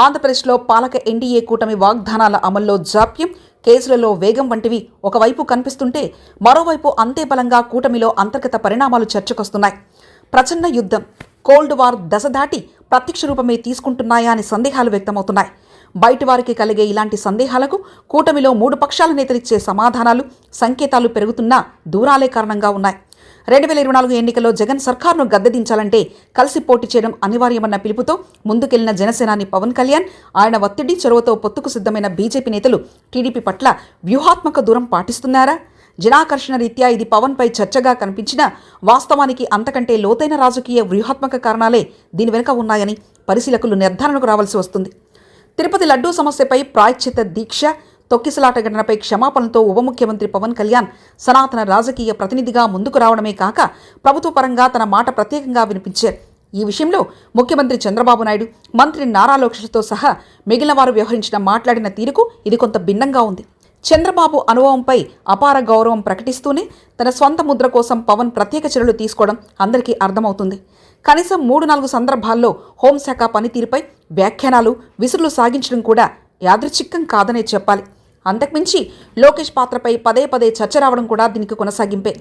ఆంధ్రప్రదేశ్లో పాలక ఎన్డీఏ కూటమి వాగ్దానాల అమల్లో జాప్యం కేసులలో వేగం వంటివి ఒకవైపు కనిపిస్తుంటే మరోవైపు అంతే బలంగా కూటమిలో అంతర్గత పరిణామాలు చర్చకొస్తున్నాయి. ప్రచన్న యుద్ధం కోల్డ్ వార్ దశ దాటి ప్రత్యక్ష రూపమే తీసుకుంటున్నాయా అని సందేహాలు వ్యక్తమవుతున్నాయి. బయటి వారికి కలిగే ఇలాంటి సందేహాలకు కూటమిలో మూడు పక్షాల నేతలిచ్చే సమాధానాలు సంకేతాలు పెరుగుతున్నా దూరాలే కారణంగా ఉన్నాయి. రెండు వేల ఇరవై నాలుగు ఎన్నికల్లో జగన్ సర్కార్ను గద్దెదించాలంటే కలిసి పోటీ చేయడం అనివార్యమన్న పిలుపుతో ముందుకెళ్ళిన జనసేనాని పవన్ కళ్యాణ్ ఆయన ఒత్తిడి చొరవతో పొత్తుకు సిద్ధమైన బీజేపీ నేతలు టీడీపీ పట్ల వ్యూహాత్మక దూరం పాటిస్తున్నారా? జనాకర్షణ రీత్యా ఇది పవన్పై చర్చగా కనిపించినా వాస్తవానికి అంతకంటే లోతైన రాజకీయ వ్యూహాత్మక కారణాలే దీని వెనుక ఉన్నాయని పరిశీలకులు నిర్ధారణకు రావాల్సి వస్తుంది. తిరుపతి లడ్డూ సమస్యపై ప్రాయశ్చిత దీక్ష తొక్కిసలాట ఘటనపై క్షమాపణలతో ఉప ముఖ్యమంత్రి పవన్ కళ్యాణ్ సనాతన రాజకీయ ప్రతినిధిగా ముందుకు రావడమే కాక ప్రభుత్వ పరంగా తన మాట ప్రత్యేకంగా వినిపించారు. ఈ విషయంలో ముఖ్యమంత్రి చంద్రబాబు నాయుడు మంత్రి నారా లోకేష్తో సహా మిగిలిన వారు వ్యవహరించిన మాట్లాడిన తీరుకు ఇది కొంత భిన్నంగా ఉంది. చంద్రబాబు అనుభవంపై అపార గౌరవం ప్రకటిస్తూనే తన స్వంత ముద్ర కోసం పవన్ ప్రత్యేక చర్యలు తీసుకోవడం అందరికీ అర్థమవుతుంది. కనీసం మూడు నాలుగు సందర్భాల్లో హోంశాఖ పనితీరుపై వ్యాఖ్యానాలు విసురులు సాగించడం కూడా యాదృచ్ఛికం కాదనే చెప్పాలి. అంతకుమించి లోకేష్ పాత్రపై పదే పదే చర్చ రావడం కూడా దీనికి కొనసాగింపే.